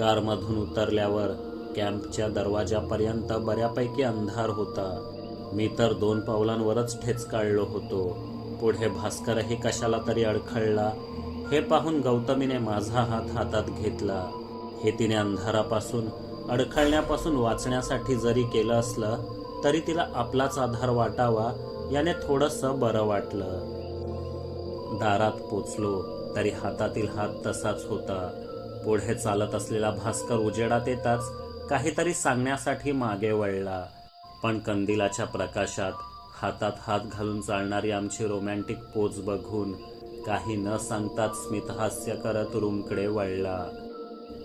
कारमधून उतरल्यावर कॅम्पच्या दरवाजापर्यंत बऱ्यापैकी अंधार होता. मी तर दोन पावलांवरच ठेच काढलो होतो. पुढे भास्करही कशाला तरी अडखळला. हे पाहून गौतमीने माझा हात हातात घेतला. हे तिने अंधारापासून अडखळण्यापासून वाचण्यासाठी जरी केलं असलं तरी तिला आपलाच आधार वाटावा याने थोडंसं बरं वाटलं. दारात पोचलो तरी हातातील हात तसाच होता. पुढे चालत असलेला भास्कर उजेडात येताच काहीतरी सांगण्यासाठी मागे वळला. पण कंदिलाच्या प्रकाशात हातात हात घालून चालणारी आमची रोमॅन्टिक पोज बघून काही न सांगताच स्मितहास्य करत रूमकडे वळला.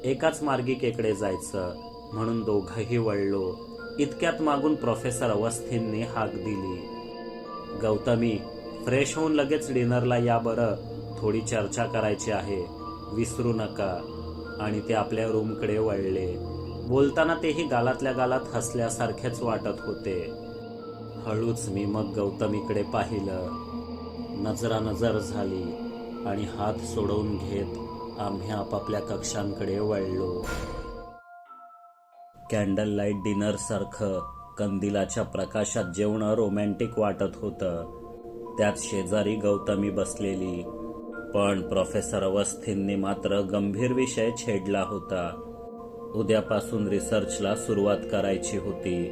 एकाच मार्गिकेकडे जायचं म्हणून दोघंही वळलो. इतक्यात मागून प्रोफेसर अवस्थींनी हाक दिली. गौतमी फ्रेश होऊन लगेच डिनरला या बरं. थोडी चर्चा करायची आहे. विसरू नका. आणि ते आपल्या रूमकडे वळले. बोलताना तेही गालातल्या गालात हसल्यासारखेच वाटत होते. हळूच मी मग गौतमीकडे पाहिलं. नजरा नजर झाली आणि हात सोडवून घेत आम्ही आपापल्या कक्षांकडे वळलो. कॅन्डल लाइट डिनर सारखं कंदिलाच्या प्रकाशात जेवणं रोमॅन्टिक वाटत होतं. त्यात शेजारी गौतमी बसलेली. पण प्रोफेसर अवस्थींनी मात्र गंभीर विषय छेडला होता. उद्यापासून रिसर्चला सुरुवात करायची होती.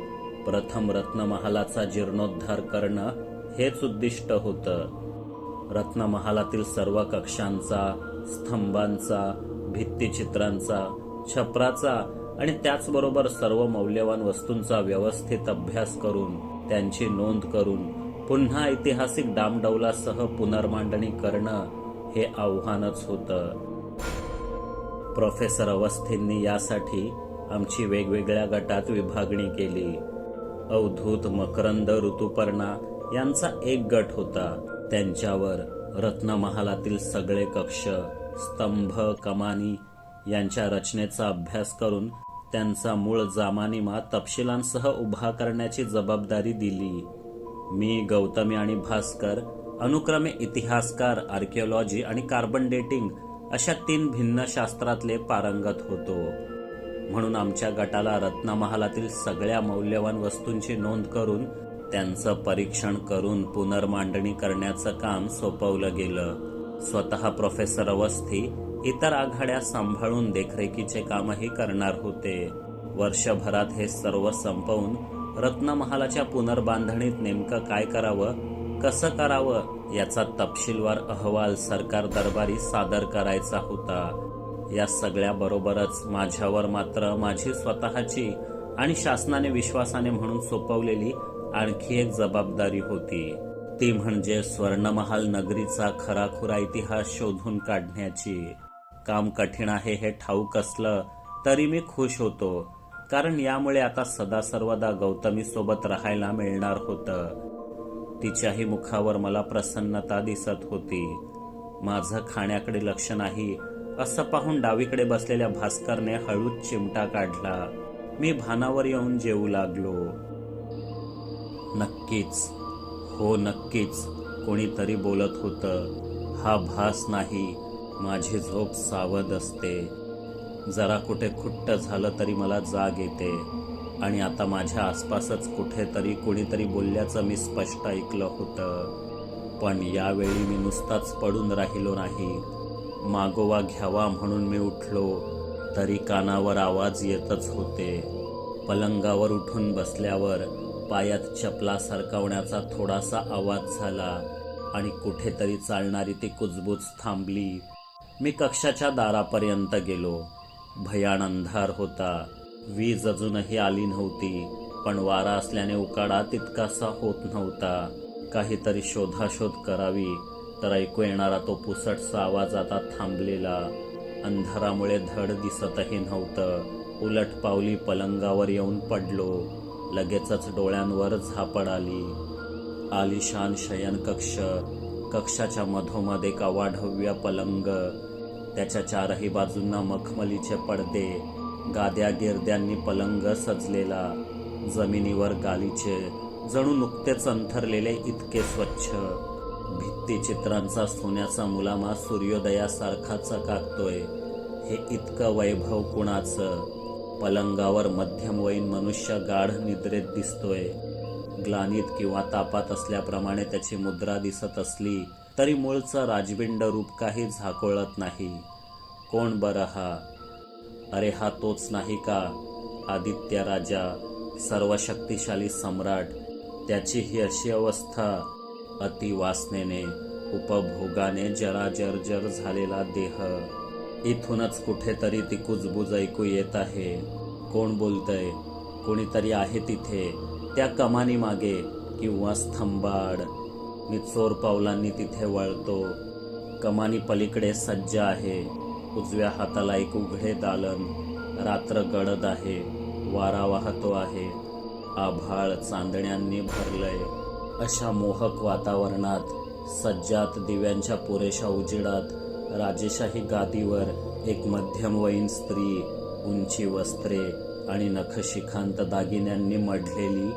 प्रथम रत्नमहालाचा जीर्णोद्धार करणं हेच उद्दिष्ट होतं. रत्नमहालातील सर्व कक्षांचा स्तंभांचा भित्तिचित्रांचा छपराचा आणि त्याचबरोबर सर्व मौल्यवान वस्तूंचा व्यवस्थित अभ्यास करून त्यांची नोंद करून पुन्हा ऐतिहासिक डामडौलासह पुनर्मांडणी करणं हे आव्हानच होतं. प्रोफेसर अवस्थींनी यासाठी आमची वेगवेगळ्या गटात विभागणी केली. अवधूत मकरंद ऋतुपर्णा यांचा एक गट होता. त्यांच्यावर रत्नमहालातील सगळे कक्ष स्तंभ कमानी यांच्या रचनेचा अभ्यास करून त्यांचा मूळ जामानिमा तपशिलांसह उभा करण्याची जबाबदारी दिली. मी गौतमी आणि भास्कर अनुक्रमे इतिहासकार आर्किओलॉजी आणि कार्बन डेटिंग अशा तीन भिन्न शास्त्रातले पारंगत होतो. म्हणून आमच्या गटाला रत्नमहालातील सगळ्या मौल्यवान वस्तूंची नोंद करून त्यांचं परीक्षण करून पुनर्मांडणी करण्याचं काम सोपवलं गेलं. स्वतः प्रोफेसर अवस्थी इतर आघाड्या सांभाळून देखरेखीचे कामही करणार होते. वर्षभरात हे सर्व संपवून रत्नमहालाच्या पुनर्बांधणीत नेमकं काय करावं कसं करावं याचा तपशीलवार अहवाल सरकार दरबारी सादर करायचा होता. या सगळ्या बरोबरच माझ्यावर मात्र माझी स्वतःची आणि शासनाने विश्वासाने म्हणून सोपवलेली आणखी एक जबाबदारी होती. ती म्हणजे स्वर्णमहाल नगरीचा खराखुरा इतिहास शोधून काढण्याची. काम कठीण आहे हे ठाऊक असलं तरी मी खुश होतो कारण यामुळे आता सदा सर्वदा गौतमी सोबत राहायला मिळणार होतं. तिच्याही मुखावर मला प्रसन्नता दिसत होती. माझं खाण्याकडे लक्ष नाही. असं पाहून डावीकडे बसलेल्या भास्करने हळूच चिमटा काढला. मी भानावर येऊन जेवू लागलो. नक्कीच. हो नक्कीच. कोणीतरी बोलत होतं. हा भास नाही. माझी झोप सावध असते. जरा कुठे खुट्ट झालं तरी मला जाग येते. आणि आता माझ्या आसपासच कुठेतरी कोणीतरी बोलल्याचं मी स्पष्ट ऐकलं होतं. पण यावेळी मी नुसताच पडून राहिलो नाही. मागोवा घ्यावा म्हणून मी उठलो. तरी कानावर आवाज येतच होते. पलंगावर उठून बसल्यावर पायात चपला सरकवण्याचा थोडासा आवाज झाला आणि कुठेतरी चालणारी ती कुजबूज थांबली. मी कक्षाच्या दारापर्यंत गेलो. भयान अंधार होता. वीज अजूनही आली नव्हती पण वारा असल्याने उकाडा तितकासा होत नव्हता. काहीतरी शोधाशोध करावी तर ऐकू येणारा तो पुसटसा आवाज आता थांबलेला. अंधारामुळे धड दिसतही नव्हतं. उलट पावली पलंगावर येऊन पडलो. लगेचच डोळ्यांवर झापड आली. आलिशान शयनकक्ष कक्षाच्या मधोमध एक अवाढव्य पलंग. त्याच्या चारही बाजूंना मखमलीचे पडदे. गाद्या गिरद्यांनी पलंग सजलेला जमिनीवर गालीचे जणू नुकतेच अंथरलेले इतके स्वच्छ. भित्ती चित्रांचा सोन्याचा मुलामा सूर्योदयासारखा चकाकतोय. हे इतकं वैभव कुणाचं? पलंगावर मध्यमवयीन मनुष्य गाढ निद्रेत दिसतोय. ग्लानीत किंवा तापात असल्याप्रमाणे त्याची मुद्रा दिसत असली तरी मूळचं राजबिंड रूप काही झाकोळत नाही. कोण बरं हा? अरे हा तोच नाही का? आदित्य राजा सर्वशक्तिशाली सम्राट त्याची ही अशी अवस्था. अतिवासनेने उपभोगाने जरा जर्जर झालेला देह. इथूनच कुठेतरी ती कुजबुज ऐकू येत आहे. कोण बोलतंय? कोणीतरी आहे तिथे त्या कमानी मागे किंवा स्तंभाड. मी चोर पावलांनी तिथे वळतो. कमानी पलीकडे सज्ज आहे. उजव्या हाताला एक उघडे दालन. रात्र गडद आहे वारा वाहतो आहे. आभाळ चांदण्यांनी भरलंय. अशा मोहक वातावरणात सज्जात दिव्यांच्या पुरेशा उजेडात राजेशाही गादीवर एक मध्यमवयीन स्त्री उंची वस्त्रे आणि नखशिखांत दागिन्यांनी मढलेली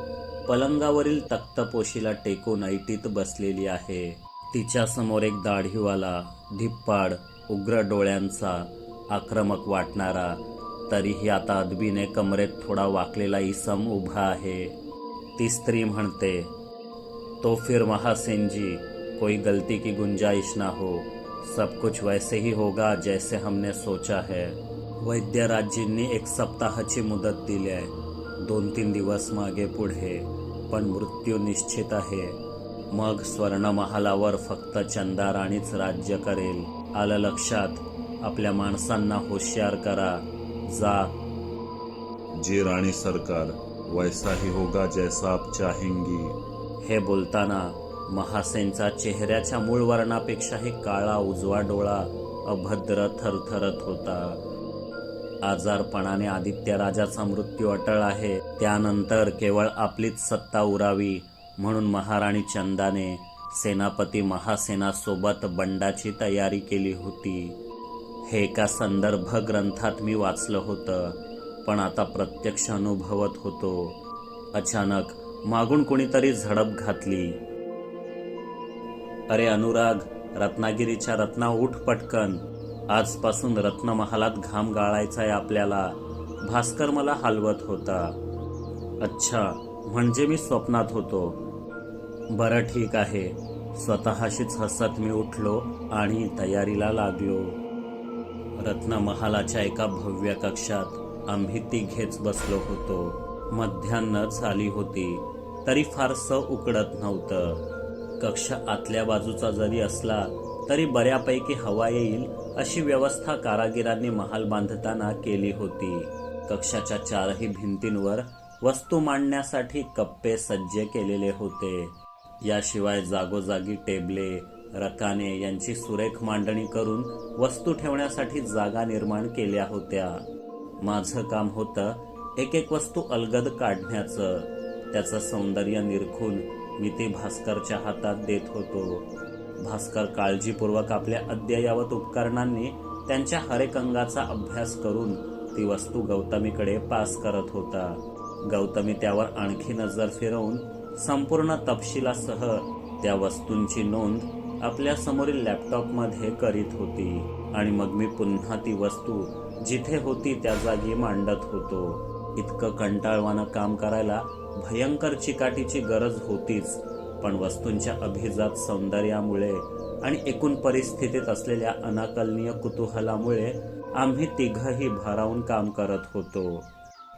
पलंगावरील तक्तपोशीला टेकून ऐटीत बसलेली आहे. तिच्यासमोर एक दाढीवाला धिप्पाड उग्र डोळ्यांचा आक्रमक वाटणारा तरीही आता अदबीने कमरेत थोडा वाकलेला इसम उभा आहे. ती स्त्री म्हणते तो फिर महासेन जी कोई गलती की गुंजाइश ना हो. सब कुछ वैसे ही होगा जैसे हमने सोचा है. वैद्यराजींनी एक सप्ताहाची मुदत दिली आहे. दोन तीन दिवस मागे पुढे पण मृत्यू निश्चित आहे. मग स्वर्णमहालावर फक्त चंदाराणीच राज्य करेल. आलं लक्षात? आपल्या माणसांना होशियार करा. जा. जी रानी सरकार वैसा ही होगा जैसा आप चाहेंगी. हे बोलताना महासेनचा चेहऱ्याच्या मूळ वर्णापेक्षाही काळा उजवा डोळा अभद्र थरथरत होता. आजारपणाने आदित्य राजाचा मृत्यू अटळ आहे. त्यानंतर केवळ आपलीच सत्ता उरावी. म्हणून महाराणी चंदाने सेनापती महासेनासोबत बंडाची तयारी केली होती. हे एका संदर्भ ग्रंथात मी वाचलं होतं पण आता प्रत्यक्ष अनुभवत होतो. अचानक मागून कोणीतरी झडप घातली. अरे अनुराग रत्नागिरीच्या रत्ना उठ पटकन. आजपासून रत्नमहालात घाम गाळायचा आहे आपल्याला. भास्कर मला हलवत होता. अच्छा म्हणजे मी स्वप्नात होतो. बरं ठीक आहे. स्वतःशीच हसत मी उठलो आणि तयारीला लागलो. रत्नमहालाच्या एका भव्य कक्षात आम्ही तिघेच बसलो होतो. मध्यान्नच आली होती तरी फारसं उकडत नव्हतं. कक्ष आतल्या बाजूचा जरी असला तरी बऱ्यापैकी हवा येईल अशी व्यवस्था कारागिरांनी महाल बांधताना केली होती. कक्षाच्या चारही भिंतींवर वस्तू मांडण्यासाठी कप्पे सज्ज केलेले होते. याशिवाय जागोजागी टेबले रकाने यांची सुरेख मांडणी करून वस्तू ठेवण्यासाठी जागा निर्माण केल्या होत्या. माझं काम होतं एक एक वस्तू अलगद काढण्याचं. त्याचं सौंदर्य निरखून मी ती भास्करच्या हातात देत होतो. भास्कर काळजीपूर्वक आपल्या अद्ययावत उपकरणांनी त्यांच्या हरेक अंगाचा अभ्यास करून ती वस्तू गौतमीकडे पास करत होता. गौतमी त्यावर आणखी नजर फिरवून संपूर्ण तपशिलासह त्या वस्तूंची नोंद आपल्या समोरील लॅपटॉपमध्ये करीत होती. आणि मग मी पुन्हा ती वस्तू जिथे होती त्या जागी मांडत होतो. इतकं कंटाळवानं काम करायला भयंकर चिकाटीची गरज होतीच पण वस्तूंच्या अभिजात सौंदर्यामुळे आणि एकूण परिस्थितीत असलेल्या अनाकलनीय कुतूहलामुळे आम्ही तिघही भारावून काम करत होतो.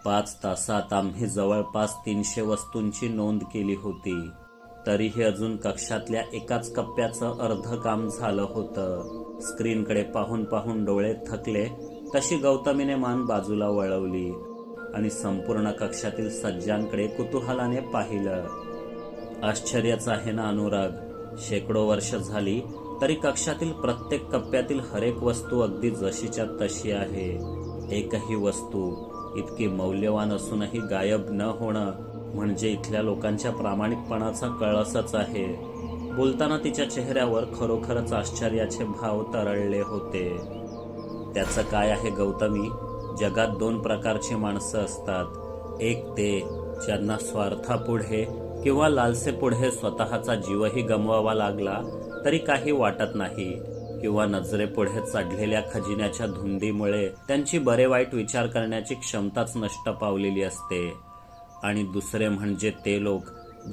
पाच तासात आम्ही जवळपास तीनशे वस्तूंची नोंद केली होती. तरीही अजून कक्षातल्या एकाच कप्प्याचं अर्ध काम झालं होतं. स्क्रीनकडे पाहून पाहून डोळे थकले तशी गौतमीने मान बाजूला वळवली आणि संपूर्ण कक्षातील सज्जांकडे कुतूहलाने पाहिलं. आश्चर्याचं आहे ना अनुराग? शेकडो वर्ष झाली तरी कक्षातील प्रत्येक कप्प्यातील हरेक वस्तू अगदी जशीच्या तशी आहे. एकही वस्तू इतकी मौल्यवान असूनही गायब न होणं म्हणजे इथल्या लोकांच्या प्रामाणिकपणाचा कळसच आहे. बोलताना तिच्या चेहऱ्यावर खरोखरच आश्चर्याचे भाव तरळले होते. त्याचं काय आहे गौतमी? जगात दोन प्रकारची माणसं असतात. एक ते ज्यांना स्वार्थापुढे किंवा लालसेपुढे स्वतःचा जीवही गमवावा लागला तरी काही वाटत नाही. किंवा नजरेपुढे चढलेल्या खजिन्याच्या धुंदीमुळे त्यांची बरे वाईट विचार करण्याची क्षमताच नष्ट पावलेली असते. आणि दुसरे म्हणजे ते लोक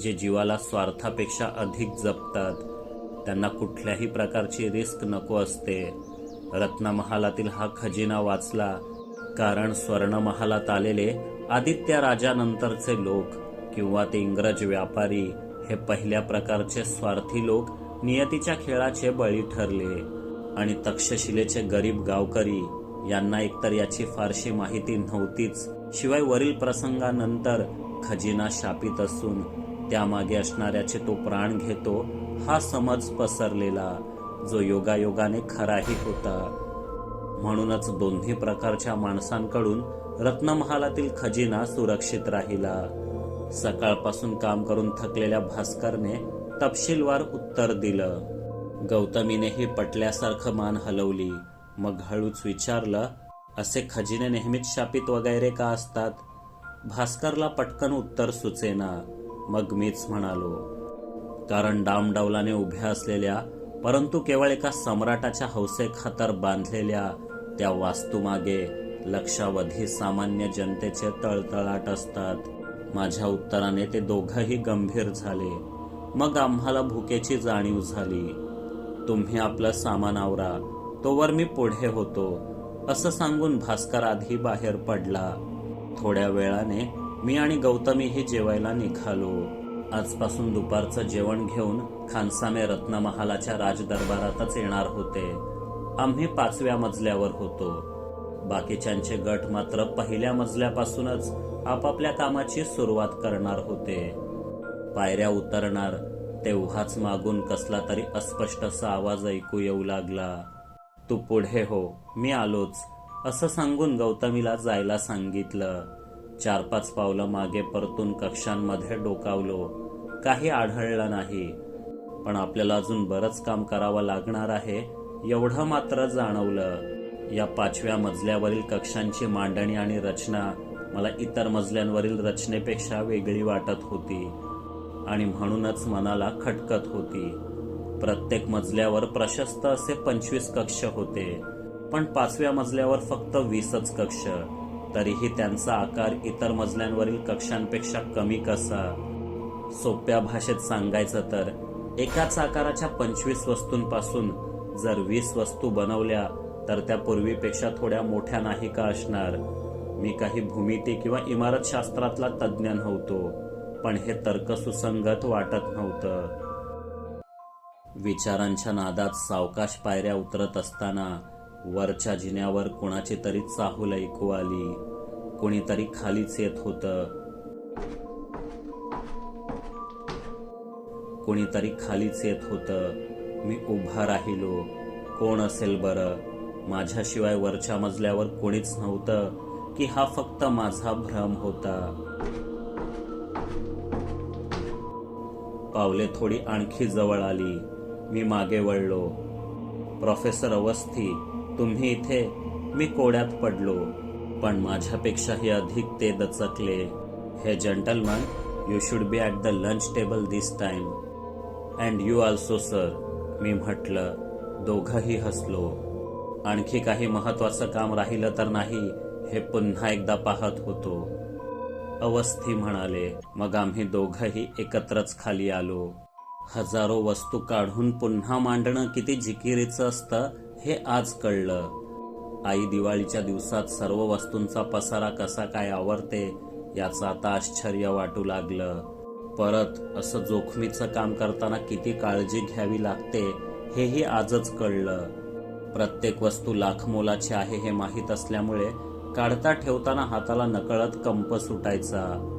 जे जीवाला स्वार्थापेक्षा अधिक जपतात. त्यांना कुठल्याही प्रकारची रिस्क नको असते. रत्नमहालातील हा खजिना वाचला कारण स्वर्णमहालात आलेले आदित्य राजानंतरचे लोक किंवा ते इंग्रज व्यापारी हे पहिल्या प्रकारचे स्वार्थी लोक नियतीच्या खेळाचे बळी ठरले. आणि तक्षशिलेचे गरीब गावकरी यांना एकतर याची फारशी माहिती नव्हतीच. शिवाय वरील प्रसंगानंतर खजिना शापित असून त्यामागे असणाऱ्याचे तो प्राण घेतो हा समज पसरलेला जो योगायोगाने खराही होता. म्हणूनच दोन्ही प्रकारच्या माणसांकडून रत्नमहालातील खजिना सुरक्षित राहिला. सकाळपासून काम करून थकलेल्या भास्करने तपशीलवार उत्तर दिलं. गौतमीनेही पटल्यासारखं मान हलवली. मग हळूच विचारलं असे खजिने नेहमीच शापित वगैरे का असतात? भास्करला पटकन उत्तर सुचेना. मग मीच म्हणालो कारण डामडावलाने उभ्या असलेल्या परंतु केवळ एका सम्राटाच्या हौसेखातर बांधलेल्या त्या वास्तूमागे लक्षावधी सामान्य जनतेचे तळतळाट असतात. माझ्या उत्तराने ते दोघंही गंभीर झाले. मग आम्हाला भुकेची जाणीव झाली. तुम्ही आपलं सामान आवरा तोवर मी पुढे होतो. असं सांगून भास्कर आधी बाहेर पडला. थोड्या वेळाने मी आणि गौतमीही जेवायला निघालो. आजपासून दुपारचं जेवण घेऊन खानसामे रत्नमहालाच्या राजदरबारातच येणार होते. आम्ही पाचव्या मजल्यावर होतो. बाकीच्यांचे गट मात्र पहिल्या मजल्यापासूनच आपापल्या कामाची सुरुवात करणार होते. पायऱ्या उतरणार तेव्हाच मागून कसला तरी अस्पष्टसा आवाज ऐकू येऊ लागला. तू पुढे हो मी आलोच असं सांगून गौतमीला जायला सांगितलं. चार पाच पावलं मागे परतून कक्षांमध्ये डोकावलो. काही आढळलं नाही. पण आपल्याला अजून बरंच काम करावं लागणार आहे एवढं मात्र जाणवलं. या पाचव्या मजल्यावरील कक्षांची मांडणी आणि रचना मला इतर मजल्यांवरील रचनेपेक्षा वेगळी वाटत होती. आणि म्हणूनच मनाला खटकत होती. प्रत्येक मजल्यावर प्रशस्त असे पंचवीस कक्ष होते. पण पाचव्या मजल्यावर फक्त वीसच कक्ष. तरीही त्यांचा आकार इतर मजल्यांवरील कक्षांपेक्षा कमी कसा? सोप्या भाषेत सांगायचं तर एकाच आकाराच्या पंचवीस वस्तूंपासून जर वीस वस्तू बनवल्या तर त्या पूर्वीपेक्षा थोड्या मोठ्या नाही का असणार? मी काही भूमिती किंवा इमारत शास्त्रातला तज्ज्ञ नव्हतो. पण हे तर्कसुसंगत वाटत नव्हतं. विचारांच्या नादात सावकाश पायऱ्या उतरत असताना वरच्या जिन्यावर कुणाची तरी चाहूल ऐकू आली. कोणीतरी खालीच येत होतं. कोणीतरी खालीच येत होतं. मी उभा राहिलो. कोण असेल बरं? माझ्याशिवाय वरच्या मजल्यावर कोणीच नव्हतं की हा फक्त माझा भ्रम होता. पावले थोडी आणखी जवळ आली. मी मागे वळलो. प्रोफेसर अवस्थी तुम्ही इथे? मी कोड्यात पडलो. पण माझ्यापेक्षाही अधिक ते दचकले. हे gentleman you should be at the lunch table this time and you also sir मी म्हटलं. दोघंही हसलो. आणखी काही महत्वाचं काम राहिलं तर नाही हे पुन्हा एकदा पाहत होतो. अवस्थी म्हणाले मग आम्ही दोघंही एकत्रच खाली आलो. हजारो वस्तू काढून पुन्हा मांडणं किती जिकिरीचं असतं हे आज कळलं. आई दिवाळीच्या दिवसात सर्व वस्तूंचा पसारा कसा काय आवरते याचं आता आश्चर्य वाटू लागलं. परत असं जोखमीचं काम करताना किती काळजी घ्यावी लागते हेही आजच कळलं. प्रत्येक वस्तू लाख मोलाची आहे हे माहीत असल्यामुळे काढता ठेवताना हाताला नकळत कंप सुटायचा.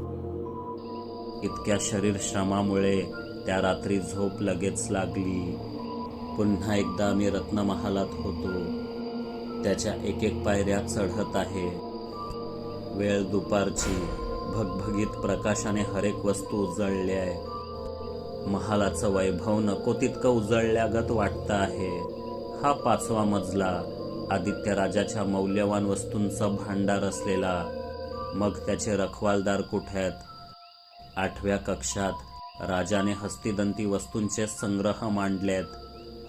इतक्या शरीर श्रमामुळे त्या रात्री झोप लगेच लागली. पुन्हा एकदा मी रत्नमहालात होतो. त्याच्या एक एक पायऱ्या चढत आहे. वेळ दुपारची. भगभगीत प्रकाशाने हरेक वस्तू उजळली आहे महालाचं वैभव नको तितकं उजळल्यागत वाटतं आहे. हा पाचवा मजला. आदित्य राजाच्या मौल्यवान वस्तूंचा भांडार असलेला मग त्याचे रखवालदार कुठे आहेत? आठव्या कक्षात राजाने हस्तिदंती वस्तूंचे संग्रह मांडलेत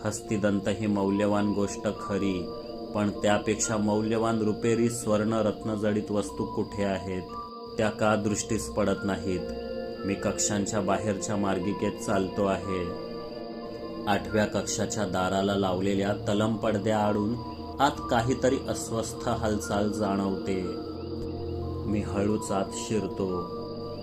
हस्तिदंत ही मौल्यवान गोष्ट खरी पण त्यापेक्षा मौल्यवान रुपेरी स्वर्ण रत्नजडित वस्तू कुठे आहेत? त्या का दृष्टीस पडत नाहीत? मी कक्षांच्या बाहेरच्या मार्गिकेत चालतो आहे. आठव्या कक्षाच्या दाराला लावलेल्या तलम पडद्या आडून आत काहीतरी अस्वस्थ हालचाल जाणवते. मी हळूच आत शिरतो.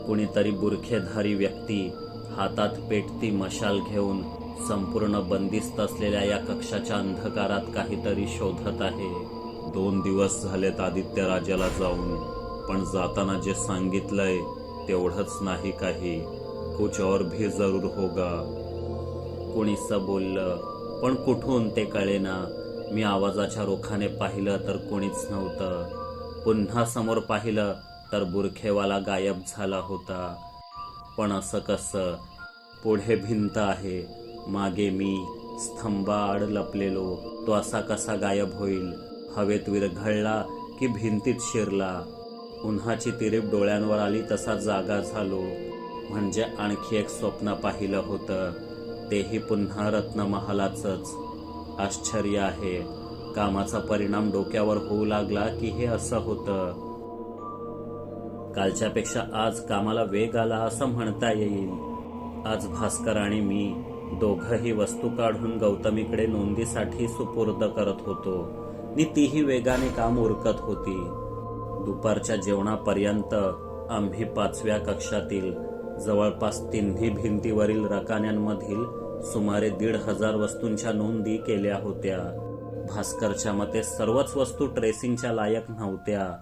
कुणीतरी बुरखेधारी व्यक्ती हातात पेटती मशाल घेऊन संपूर्ण बंदिस्त असलेल्या या कक्षाच्या अंधकारात काहीतरी शोधत आहे. दोन दिवस झालेत आदित्य राजाला जाऊन पण जाताना जे सांगितलंय तेवढंच नाही काही. कुछ और भी जरूर होगा. कोणीस बोललं पण कुठून ते कळेना? मी आवाजाच्या रोखाने पाहिलं तर कोणीच नव्हतं. पुन्हा समोर पाहिलं तर बुरखेवाला गायब झाला होता. पण असं कसं? पुढे भिंत आहे. मागे मी स्तंभाआड लपलेलो. तो असा कसा गायब होईल? हवेत विरघळला की भिंतीत शिरला. उन्हाची तिरीप डोळ्यांवर आली तसा जागा झालो. म्हणजे आणखी एक स्वप्न पाहिलं होतं. तेही पुन्हा रत्नमहालाचंच. आश्चर्य आहे. कामाचा परिणाम डोक्यावर होऊ लागला की हे असं होतं. कालच्यापेक्षा आज कामाला वेग आला असं म्हणता येईल. आज भास्कर आणि मी दोघंही वस्तू काढून गौतमीकडे नोंदीसाठी सुपूर्द करत होतो. नि तीही वेगाने काम उरकत होती. दुपारच्या जेवणापर्यंत आम्ही पाचव्या कक्षातील जवळपास तिन्ही भिंतीवरील रकान्यांमधील सुमारे दीड हजार वस्तूंच्या नोंदी केल्या होत्या. भास्करच्या मते सर्वच वस्तू ट्रेसिंगच्या लायक नव्हत्या.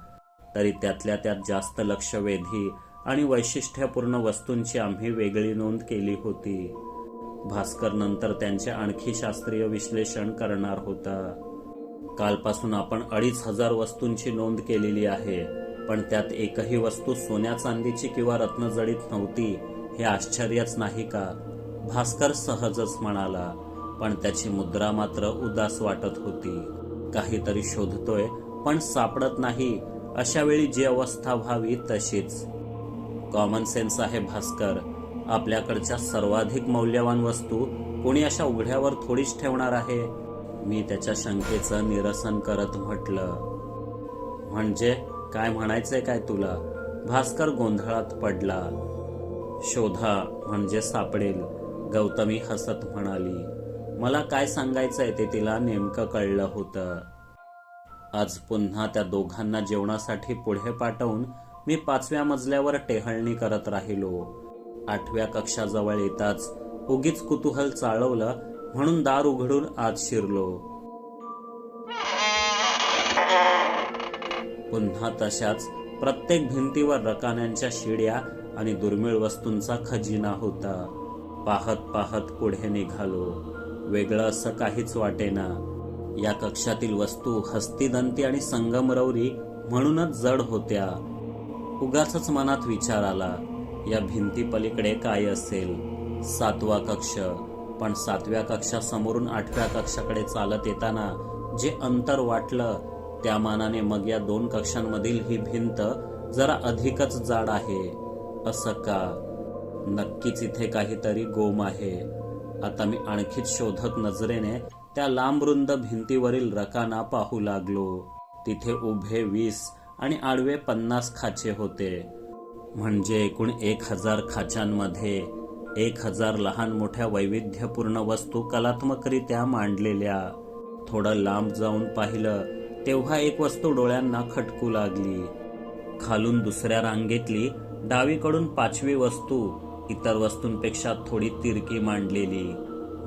तरी त्यातल्या त्यात जास्त लक्षवेधी आणि वैशिष्ट्यपूर्ण वस्तूंची आम्ही वेगळी नोंद केली होती. भास्कर नंतर त्यांचे आणखी शास्त्रीय विश्लेषण करणार होता. कालपासून आपण अडीच हजार वस्तूंची नोंद केलेली आहे पण त्यात एकही वस्तू सोन्या चांदीची किंवा रत्नजडीत नव्हती हे आश्चर्यच नाही का? भास्कर सहजच म्हणाला पण त्याची मुद्रा मात्र उदास वाटत होती. काहीतरी शोधतोय पण सापडत नाही. अशा वेळी जी अवस्था व्हावी तशीच. कॉमन सेन्स आहे भास्कर. आपल्याकडच्या सर्वाधिक मौल्यवान वस्तू कोणी अशा उघड्यावर थोडीच ठेवणार आहे? मी त्याच्या शंकेचं निरसन करत म्हटलं. म्हणजे काय म्हणायचंय काय तुला? भास्कर गोंधळात पडला. शोधा म्हणजे सापडेल. गौतमी हसत म्हणाली मला काय सांगायचंय ते तिला नेमकं कळलं होतं. आज पुन्हा त्या दोघांना जेवणासाठी पुढे पाठवून मी पाचव्या मजल्यावर टेहळणी करत राहिलो. आठव्या कक्षाजवळ येताच उगीच कुतूहल चाळवलं म्हणून दार उघडून आत शिरलो. पुन्हा तशाच प्रत्येक भिंतीवर रकान्यांच्या शिड्या आणि दुर्मिळ वस्तूंचा खजिना होता. पाहत पाहत पुढे निघालो. वेगळं असं काहीच वाटेना. या कक्षातील वस्तू हस्तिदंती आणि संगमरवरी म्हणूनच जड होत्या. उगाच मनात विचार आला या भिंती पलीकडे काय असेल? सातवा कक्ष. पण सातव्या कक्षासमोरून आठव्या कक्षाकडे चालत येताना जे अंतर वाटलं त्या मानाने मग या दोन कक्षांमधील ही भिंत जरा अधिकच जाड आहे. असं का? नक्कीच इथे काहीतरी गोम आहे. आता मी आणखीच शोधत नजरेने त्या लांबरुंद भिंतीवरील रकाना पाहू लागलो. तिथे उभे वीस आणि आडवे पन्नास खाचे होते. म्हणजे एकूण एक हजार खाचांमध्ये एक हजार लहान मोठ्या वैविध्यपूर्ण वस्तू कलात्मकरित्या मांडलेल्या. थोडं लांब जाऊन पाहिलं तेव्हा एक वस्तू डोळ्यांना खटकू लागली. खालून दुसऱ्या रांगेतली डावीकडून पाचवी वस्तू. इतर वस्तूंपेक्षा थोडी तिरकी मांडलेली.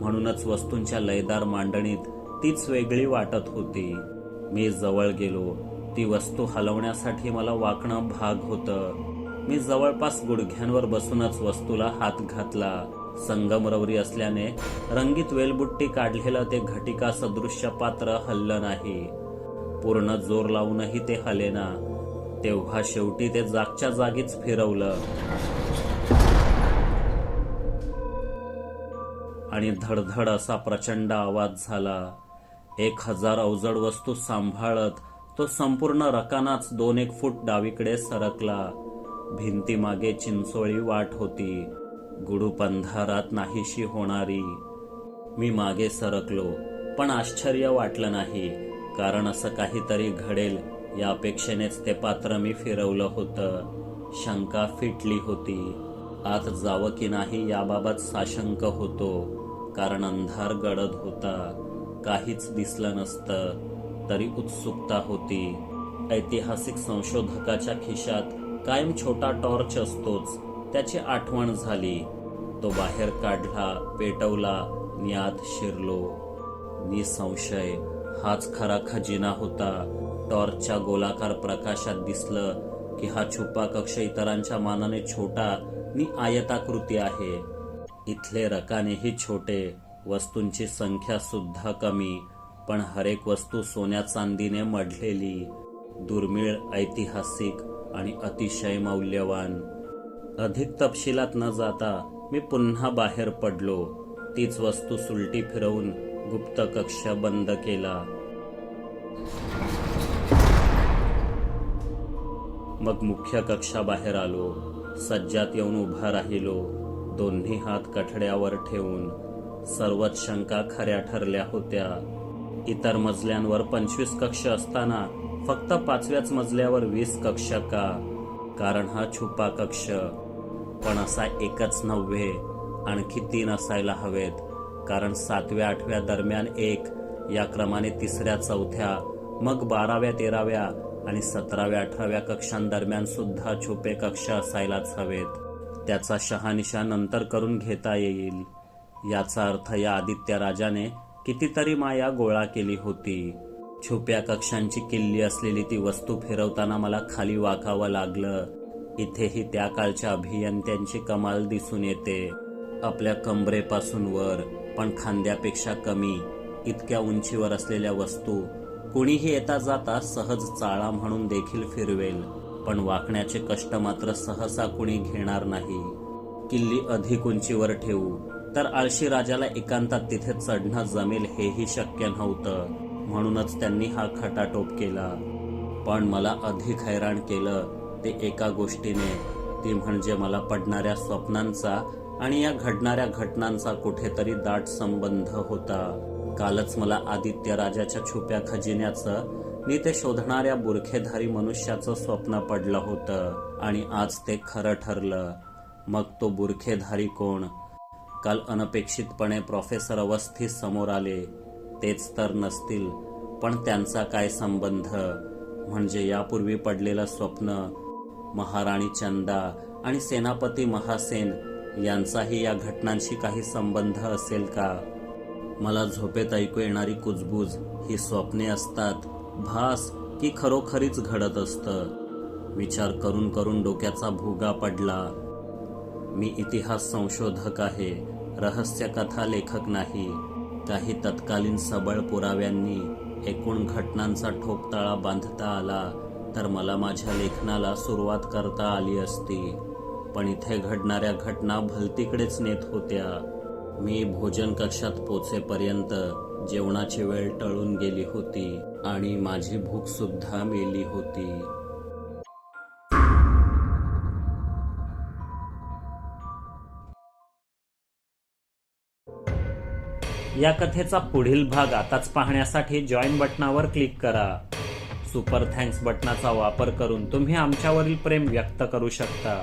म्हणूनच वस्तूंच्या लयदार मांडणीत तीच वेगळी वाटत होती. मी जवळ गेलो. ती वस्तू हलवण्यासाठी मला वाकणं भाग होतं. मी जवळपास गुडघ्यांवर बसूनच वस्तूला हात घातला. संगमरवरी असल्याने रंगीत वेलबुट्टी काढलेलं ते घटिका सदृश्य पात्र हललं नाही. पूर्ण जोर लावूनही ते हलेना. तेव्हा शेवटी ते जागच्या जागीच फिरवलं. आणि धडधड असा प्रचंड आवाज झाला. एक हजार अवजड वस्तू सांभाळत तो संपूर्ण रकानाच दोन एक फूट डावीकडे सरकला. भिंतीमागे चिंचोळी वाट होती. गुडूप अंधारात नाहीशी होणारी. मी मागे सरकलो पण आश्चर्य वाटलं नाही. कारण असं काहीतरी घडेल या अपेक्षेनेच ते पात्र मी फिरवलं होतं. शंका फिटली होती. आत जावं की नाही याबाबत साशंक होतो. कारण अंधार गडद होता. काहीच दिसलं नसतं तरी उत्सुकता होती. ऐतिहासिक संशोधकाच्या खिशात कायम छोटा टॉर्च असतोच त्याची आठवण झाली. तो बाहेर काढला पेटवला न्यात शिरलो. निसंशय हाच खरा खजिना होता. टॉर्चच्या गोलाकार प्रकाशात दिसलं की हा छुपा कक्ष इतरांच्या मानाने छोटा नि आयताकृती आहे. इथले रकानेही छोटे वस्तूंची संख्या सुद्धा कमी पण हरेक वस्तू सोन्या चांदीने मढलेली दुर्मिळ ऐतिहासिक आणि अतिशय मौल्यवान. अधिक तपशिलात न जाता मी पुन्हा बाहेर पडलो. तीच वस्तू सुलटी फिरवून गुप्त कक्ष बंद केला. मग मुख्य कक्षाबाहेर आलो. सज्जात येऊन उभा राहिलो. दोन्ही हात कठड्यावर ठेवून सर्वच शंका खऱ्या ठरल्या होत्या. इतर मजल्यांवर पंचवीस कक्ष असताना फक्त पाचव्याच मजल्यावर वीस कक्ष का? कारण हा छुपा कक्ष. पण असा एकच नव्हे आणखी तीन असायला हवेत. कारण सातव्या आठव्या दरम्यान एक या क्रमाने तिसऱ्या चौथ्या मग बाराव्या तेराव्या आणि सतराव्या अठराव्या कक्षांदरम्यान सुद्धा छुपे कक्ष असायलाच हवेत. त्याचा शहानिशा नंतर करून घेता येईल. याचा अर्थ या आदित्य राजाने कितीतरी माया गोळा केली होती. छुप्या कक्षांची किल्ली असलेली ती वस्तू फिरवताना मला खाली वाकावं लागलं. इथेही त्या काळच्या अभियंत्यांची कमाल दिसून येते. आपल्या कंबरेपासून वर पण खांद्यापेक्षा कमी इतक्या उंचीवर असलेल्या वस्तू कुणीही येता जाता सहज चाळा म्हणून देखील फिरवेल. पण वाकण्याचे कष्ट मात्र सहसा कुणी घेणार नाही. किल्ली अधिक उंचीवर ठेवू तर आळशी राजाला एकांतात तिथे चढणं जमेल हेही शक्य नव्हतं. म्हणूनच त्यांनी हा खटाटोप केला. पण मला अधिक हैराण केलं ते एका गोष्टीने ती म्हणजे मला पडणाऱ्या स्वप्नांचा आणि या घडणाऱ्या घटनांचा कुठेतरी दाट संबंध होता. कालच मला आदित्य राजाच्या छुप्या खजिन्याचं मी ते शोधणाऱ्या बुरखेधारी मनुष्याचं स्वप्न पडलं होतं आणि आज ते खरं ठरलं. मग तो बुरखेधारी कोण? काल अनपेक्षितपणे प्रोफेसर अवस्थी समोर आले. तेच तर नसतील पण त्यांचा काय संबंध? म्हणजे यापूर्वी पडलेलं स्वप्न महाराणी चंदा आणि सेनापती महासेन यांचाही या घटनांशी काही संबंध असेल का? मला झोपेत ऐकू येणारी कुजबूज ही स्वप्ने असतात. भास की खरोखरीच घडत असतं. विचार करून करून डोक्याचा भुगा पडला. मी इतिहास संशोधक आहे रहस्य कथा लेखक नाही. काही तत्कालीन सबळ पुराव्यांनी एकूण घटनांचा ठोकताळा बांधता आला तर मला माझ्या लेखनाला सुरुवात करता आली असती. पण इथे घडणाऱ्या घटना भलतीकडेच नेत होत्या. मी भोजन कक्षात पोचेपर्यंत जेवणाची वेळ टळून गेली होती आणि माझी भूक सुद्धा मेली होती. या कथेचा पुढील भाग आताच पाहण्यासाठी जॉईन बटनावर क्लिक करा. सुपर थँक्स बटनाचा वापर करून तुम्ही आमच्यावरील प्रेम व्यक्त करू शकता.